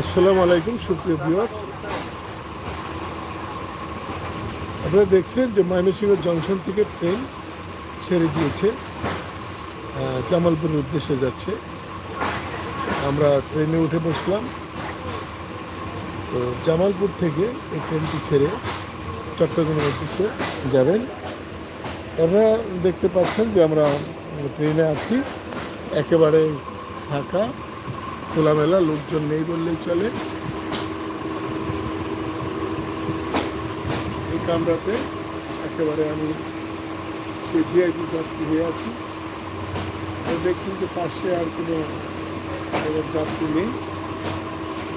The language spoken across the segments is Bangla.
আসসালামু আলাইকুম, সুপ্রিয় ভিউয়ার্স। আপনারা দেখছেন যে ময়মনসিংহ জংশন থেকে ট্রেন ছেড়ে দিয়েছে জামালপুরের উদ্দেশ্যে যাচ্ছে। আমরা ট্রেনে উঠে বসলাম। তো জামালপুর থেকে এই ট্রেনটি ছেড়ে চট্টগ্রামের উদ্দেশ্যে যাবেন। আপনারা দেখতে পাচ্ছেন যে আমরা ট্রেনে আছি, একেবারে ফাঁকা। খোলামেলা, লোকজন নেই বললেই চলে। এই কামরাতে একেবারে আমি সেই ভিআইপি যাত্রী হয়ে আছি। আর দেখছেন যে পাশে আর কোনো যাত্রী নেই।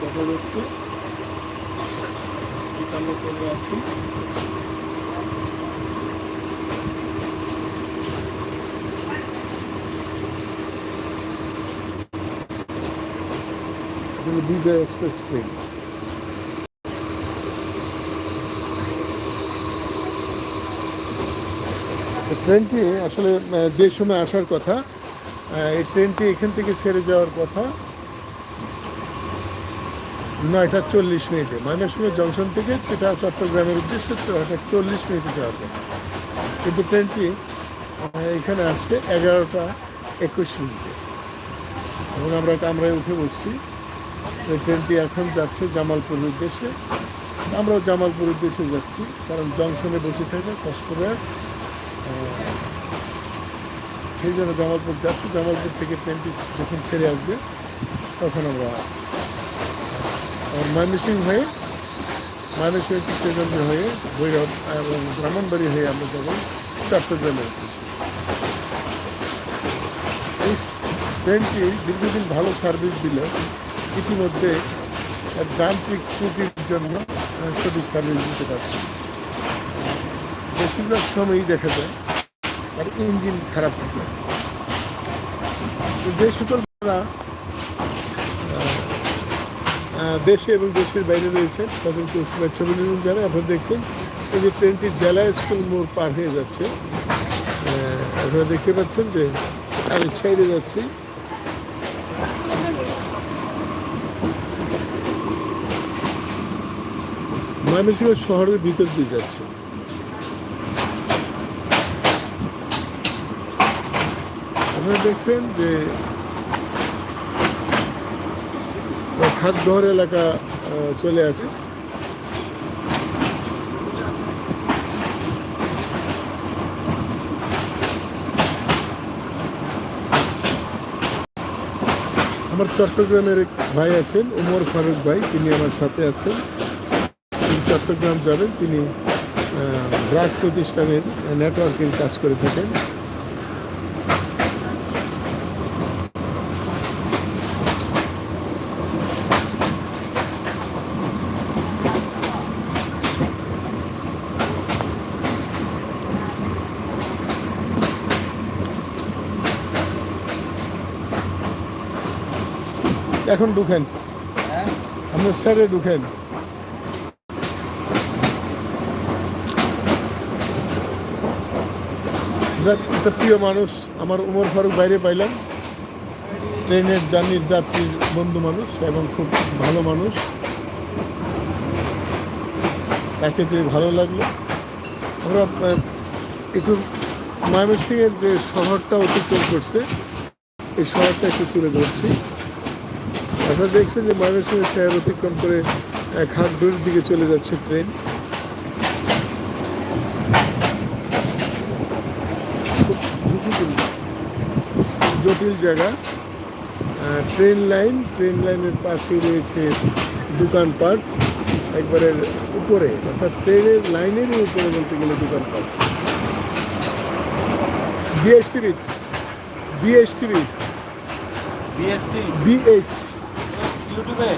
দেখা যাচ্ছে। আমরা আছি। বিজয় এক্সপ্রেস ট্রেন ট্রেনটি আসলে যে সময় আসার কথা এই ট্রেনটি এখান থেকে ছেড়ে যাওয়ার কথা নয়টা চল্লিশ মিনিটে। ময়মনসিংহ জংশন থেকে যেটা চট্টগ্রামের উদ্দেশ্যে নয়টা চল্লিশ মিনিটে যাওয়ার কথা। কিন্তু ট্রেনটি এখানে আসছে এগারোটা একুশ মিনিটে। এবং আমরা কামরায় উঠে বসছি। এই ট্রেনটি এখন যাচ্ছে জামালপুর উদ্দেশ্যে। আমরাও জামালপুর উদ্দেশ্যে যাচ্ছি, কারণ জংশনে বসে থাকে কষ্ট করে সেই জন্য জামালপুর যাচ্ছি। জামালপুর থেকে ট্রেনটি যখন ছেড়ে আসবে, তখন আমরা আর ময়মনসিং হয়ে, ময়মনসিংহ কিশোরগঞ্জ হয়ে ভৈরব এবং ব্রাহ্মণবাড়ি হয়ে আমরা চট্টগ্রামের উদ্দেশ্যে এই ট্রেনটি দীর্ঘদিন ভালো সার্ভিস দিলে। ইতিমধ্যে যান্ত্রিক ত্রুটির জন্য সঠিক সার্ভিস দিতে পারছে। বেশিরভাগ সময়ই দেখা যায় আর ইঞ্জিন খারাপ থাকে। যে সকল দেশে এবং দেশের বাইরে রয়েছেন তাদেরকে শুভেচ্ছা অভিনন্দন জানাই আপনারা দেখছেন এই যে ট্রেনটি জেলা স্কুল মোড় পার হয়ে যাচ্ছে। আপনারা দেখতে পাচ্ছেন যে আমি সাইডে যাচ্ছি। ময়মনসিংহ শহরের ভিতর দিয়ে যাচ্ছে। আপনারা দেখছেন যে খাদ্যহর এলাকা চলে আসে। আমার চট্টগ্রামের এক ভাই আছেন, উমর ফারুক ভাই, তিনি আমার সাথে আছেন। চট্টগ্রাম যাবেন তিনি ব্রাক প্রতিষ্ঠানের নেটওয়ার্কিং কাজ করে থাকেন। এখন ঢুকেন। আপনার স্যারে ঢুকেন। একটা প্রিয় মানুষ আমার উমর ফারুক বাইরে পাইলাম। ট্রেনের জার্নির যাত্রীর বন্ধু মানুষ এবং খুব ভালো মানুষ। তাকে পেয়ে ভালো লাগল। আমরা একটু ময়মনসিংহের যে শহরটা অতিক্রম করছে, এই শহরটা একটু তুলে ধরছি। আপনারা দেখছেন যে ময়মনসিংহ শহর অতিক্রম করে খাগড়ুর দিকে চলে যাচ্ছে ট্রেন খুব ঝুঁকিপূর্ণ জটিল জায়গা। ট্রেন লাইন ট্রেন লাইনের পাশে রয়েছে দোকানপাট একবারে উপরে। অর্থাৎ ট্রেনের লাইনেরই উপরে বলতে গেলে দোকানপাট বিএসটিভি বিএসটিভি বিএসটি বিএইচ ইউটিউবে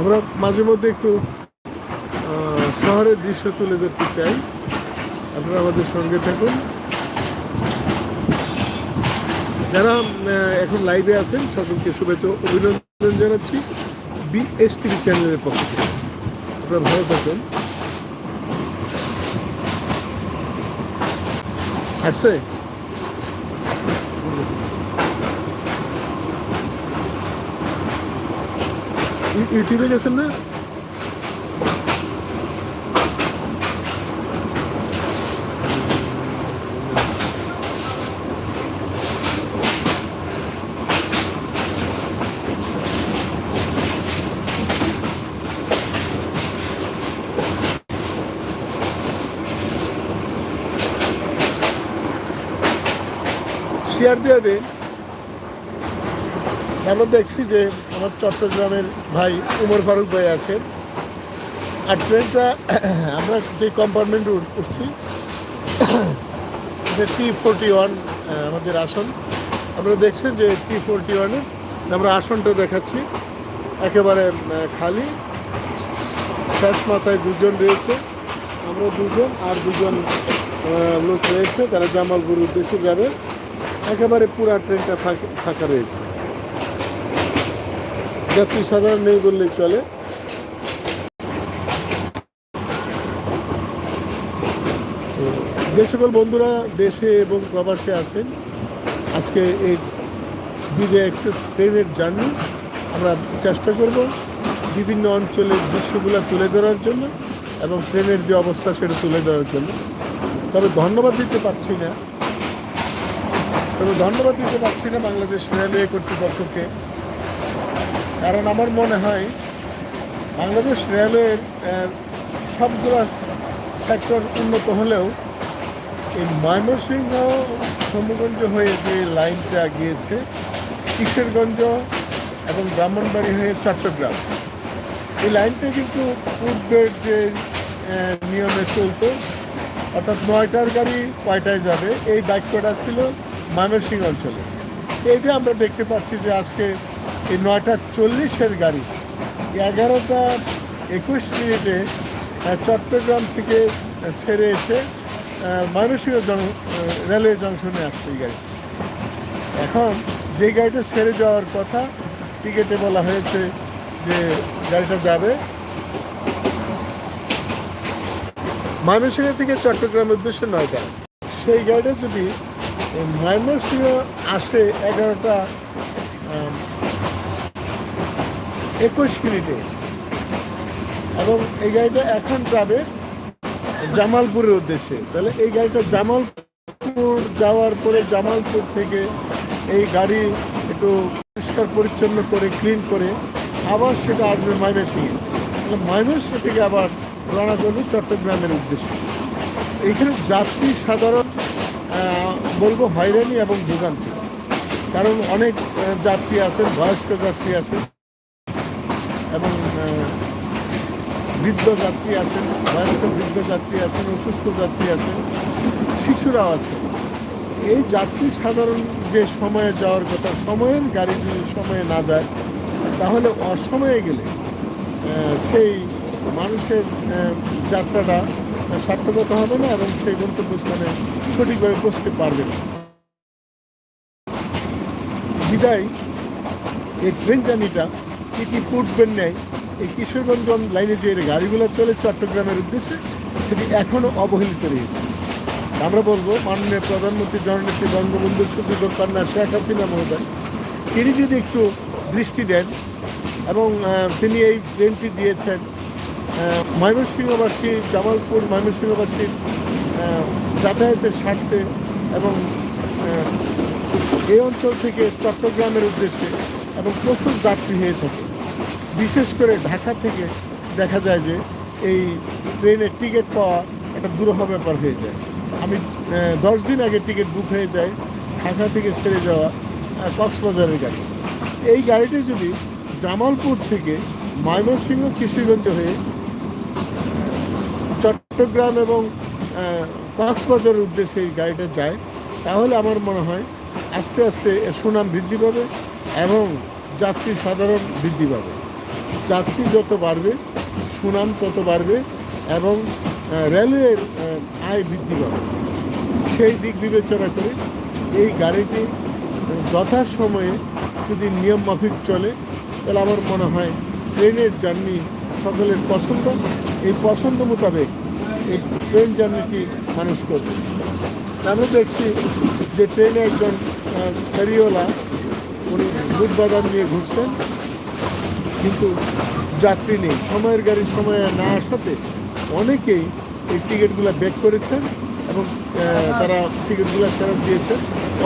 আমরা মাঝে মধ্যে একটু শহরের দৃশ্য তুলে ধরতে চাই। আপনারা আমাদের সঙ্গে থাকুন। যারা এখন লাইভে আছেন, সকলকে শুভেচ্ছা অভিনন্দন জানাচ্ছি বিএস টিভি চ্যানেলের পক্ষ থেকে। আপনারা ভালো থাকুন। আসছে? ইউটিউবে গেছেন না? শেয়ার দিয়ে দিন। আমরা দেখছি যে আমার চট্টগ্রামের ভাই উমর ফারুক ভাই আছেন। আর ট্রেনটা, আমরা যে কম্পার্টমেন্ট উঠছি, যে টি ফোরটি ওয়ান আমাদের আসন আপনারা দেখছেন যে টি ফোরটি ওয়ানে আমরা আসনটা দেখাচ্ছি। একেবারে খালি। শেষ মাথায় দুজন রয়েছে। আমরা দুজন আর দুজন লোক রয়েছে, তারা জামালপুর উদ্দেশ্যে যাবে। একেবারে পুরা ট্রেনটা ফাঁকা- রয়েছে। যাত্রী সাধারণ নেই বললেই চলে। যে সকল বন্ধুরা দেশে এবং প্রবাসে আছেন, আজকে এই বিজয় এক্সপ্রেস ট্রেনের জার্নি আমরা চেষ্টা করব বিভিন্ন অঞ্চলের দৃশ্যগুলো তুলে ধরার জন্য এবং ট্রেনের যে অবস্থা সেটা তুলে ধরার জন্য। তবে ধন্যবাদ দিতে পারছি না। তবে ধন্যবাদ দিতে পারছি না বাংলাদেশ রেলওয়ে কর্তৃপক্ষকে। কারণ আমার মনে হয় বাংলাদেশ রেলওয়ের সবগুলো সেক্টর উন্নত হলেও এই ময়মনসিংহ, সমগঞ্জ হয়ে যে লাইনটা গিয়েছে, কিশোরগঞ্জ এবং ব্রাহ্মণবাড়ি হয়ে চট্টগ্রাম। এই লাইনটা কিন্তু পূর্বের যে নিয়মে চলতো, অর্থাৎ নয়টার গাড়ি কয়টায় যাবে, এই বাক্যটা ছিল ময়মনসিংহ অঞ্চলে। এইটা আমরা দেখতে পাচ্ছি যে আজকে এই নয়টা চল্লিশের গাড়ি এগারোটা একুশ মিনিটে চট্টগ্রাম থেকে ছেড়ে এসে ময়মনসিংহ জন রেলওয়ে জংশনে আসছে এই গাড়ি। এখন যে গাড়িটা ছেড়ে যাওয়ার কথা টিকিটে বলা হয়েছে যে গাড়িটা যাবে। ময়মনসিংহ থেকে চট্টগ্রামের উদ্দেশ্যে নয়টা। সেই গাড়িটা যদি ময়মনসিংহ আসে এগারোটা একুশ মিনিটে। এবং এই গাড়িটা এখন যাবে জামালপুরের উদ্দেশ্যে। তাহলে এই গাড়িটা জামালপুর যাওয়ার পরে জামালপুর থেকে এই গাড়ি একটু পরিষ্কার পরিচ্ছন্ন করে ক্লিন করে আবার সেটা আসবে ময়মনসিংহে তাহলে ময়মনসিংহ থেকে আবার রওনা করবে চট্টগ্রামের উদ্দেশ্যে। এখানে যাত্রী সাধারণ বলব হয়রানি এবং ভোগান্তি। কারণ অনেক যাত্রী আছেন, বয়স্ক যাত্রী আছেন এবং বৃদ্ধ যাত্রী আছেন, বয়স্ক বৃদ্ধ যাত্রী আছেন, অসুস্থ যাত্রী আছেন, শিশুরাও আছে। এই যাত্রী সাধারণ যে সময়ে যাওয়ার কথা, সময়ের গাড়ি যদি সময়ে না যায়, তাহলে অসময়ে গেলে সেই মানুষের যাত্রাটা সার্থকতা হবে না এবং সেই গন্তব্য গন্তব্যস্থানে সঠিকভাবে পৌঁছতে পারবে না। বিদায়, এই ট্রেন জার্নিটা কি কি পূর্বের নেয়, এই কিশোরগঞ্জ লাইনে যে গাড়িগুলো চলে চট্টগ্রামের উদ্দেশ্যে, সেটি এখনও অবহেলিত রয়েছে। আমরা বলব, মাননীয় প্রধানমন্ত্রী, জননেত্রী বঙ্গবন্ধু সুযোগ্য কন্যা শেখ হাসিনা মহোদয়, তিনি যদি একটু দৃষ্টি দেন এবং তিনি এই ট্রেনটি দিয়েছেন ময়মনসিংহবাসী, জামালপুর ময়মনসিংহবাসীর যাতায়াতের স্বার্থে এবং এই অঞ্চল থেকে চট্টগ্রামের উদ্দেশ্যে এবং প্রচুর যাত্রী হয়ে থাকে। বিশেষ করে ঢাকা থেকে দেখা যায় যে এই ট্রেনের টিকিট পাওয়া একটা দুরূহ ব্যাপার হয়ে যায়। আমি দশ দিন আগে টিকিট বুক হয়ে যায় ঢাকা থেকে ছেড়ে যাওয়া কক্সবাজারের গাড়ি। এই গাড়িটি যদি জামালপুর থেকে ময়মনসিংহ কিশোরগঞ্জ হয়ে চট্টগ্রাম এবং কক্সবাজারের উদ্দেশ্যে এই গাড়িটা যায়। তাহলে আমার মনে হয় আস্তে আস্তে এর সুনাম বৃদ্ধি পাবে এবং যাত্রী সাধারণ বৃদ্ধি পাবে। যাত্রী যত বাড়বে, সুনাম তত বাড়বে এবং রেলওয়ের আয় বৃদ্ধি পাবে। সেই দিক বিবেচনা করে এই গাড়িটি যথাসময়ে যদি নিয়ম মাফিক চলে, তাহলে আমার মনে হয় ট্রেনের জার্নি সকলের পছন্দ। এই পছন্দ মোতাবেক এই ট্রেন জার্নিটি মানুষ করবে। আমরা দেখছি যে ট্রেনে একজন ফেরিওয়ালা উনি দুধ বাদাম নিয়ে ঘুরছেন, কিন্তু যাত্রী নেই। সময়ের গাড়ি সময়ে না আসাতে অনেকেই এই টিকিটগুলো ব্যাক করেছেন এবং তারা টিকিটগুলো ফেরত দিয়েছেন,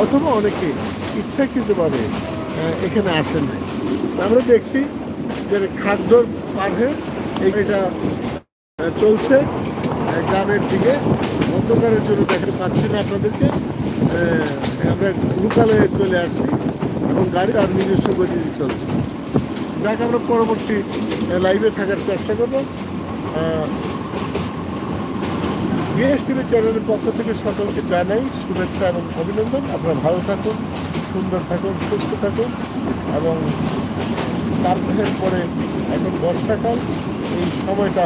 অথবা অনেকে ইচ্ছাকৃতভাবে এখানে আসেন আমরা দেখছি যে খাদ্যর পাঠে এটা চলছে। গ্রামের দিকে অন্ধকারের জন্য দেখাতে পাচ্ছি না আপনাদেরকে। আমরা লোকালয়ে চলে আসছি এবং গাড়ি আর নিজস্ব গতিতে চলছে। যাকে, আমরা পরবর্তী লাইভে থাকার চেষ্টা করব। বিএসটিভি চ্যানেলের পক্ষ থেকে সকলকে জানাই শুভেচ্ছা এবং অভিনন্দন। আপনারা ভালো থাকুন, সুন্দর থাকুন, সুস্থ থাকুন এবং তারপরের পরে এখন বর্ষাকাল। এই সময়টা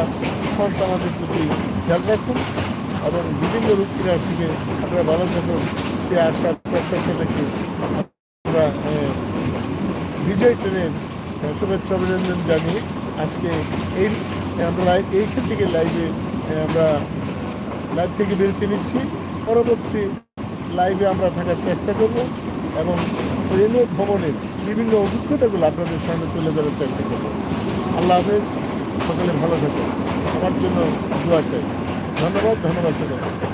সন্তানদের প্রতি খেয়াল রাখুন, এবং বিভিন্ন রূপক্রিয়া থেকে আপনারা ভালো থাকুন। সে আশা প্রত্যাশা রেখে আমরা বিজয় ট্রেনের শুভেচ্ছা অভিনন্দন জানিয়ে আজকে এই, আমরা এইখান থেকে লাইভে আমরা লাইভ থেকে বিরতি নিচ্ছি। পরবর্তী লাইভে আমরা থাকার চেষ্টা করব এবং রেলওয়ে ভবনের বিভিন্ন অভিজ্ঞতাগুলো আপনাদের সামনে তুলে ধরার চেষ্টা করব। আল্লাহ হাফেজ। সকলে ভালো থাকে। আমার জন্য দোয়া চাই। ধন্যবাদ ধন্যবাদ সকলে